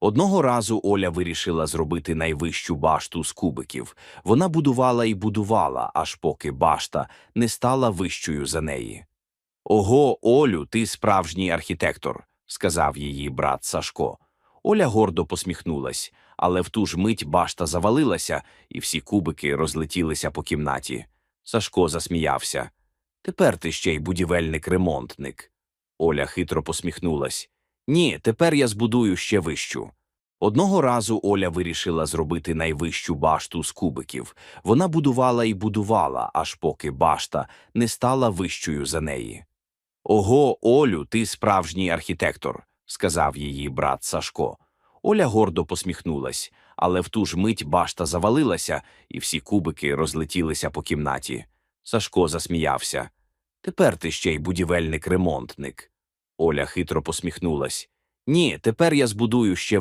Одного разу Оля вирішила зробити найвищу башту з кубиків. Вона будувала і будувала, аж поки башта не стала вищою за неї. Ого, Олю, ти справжній архітектор, сказав її брат Сашко. Оля гордо посміхнулась, але в ту ж мить башта завалилася, і всі кубики розлетілися по кімнаті. Сашко засміявся. Тепер ти ще й будівельник-ремонтник. Оля хитро посміхнулась. Ні, тепер я збудую ще вищу. Одного разу Оля вирішила зробити найвищу башту з кубиків. Вона будувала і будувала, аж поки башта не стала вищою за неї. Ого, Олю, ти справжній архітектор, сказав її брат Сашко. Оля гордо посміхнулась, але в ту ж мить башта завалилася, і всі кубики розлетілися по кімнаті. Сашко засміявся. Тепер ти ще й будівельник-ремонтник. Оля хитро посміхнулась. Ні, тепер я збудую ще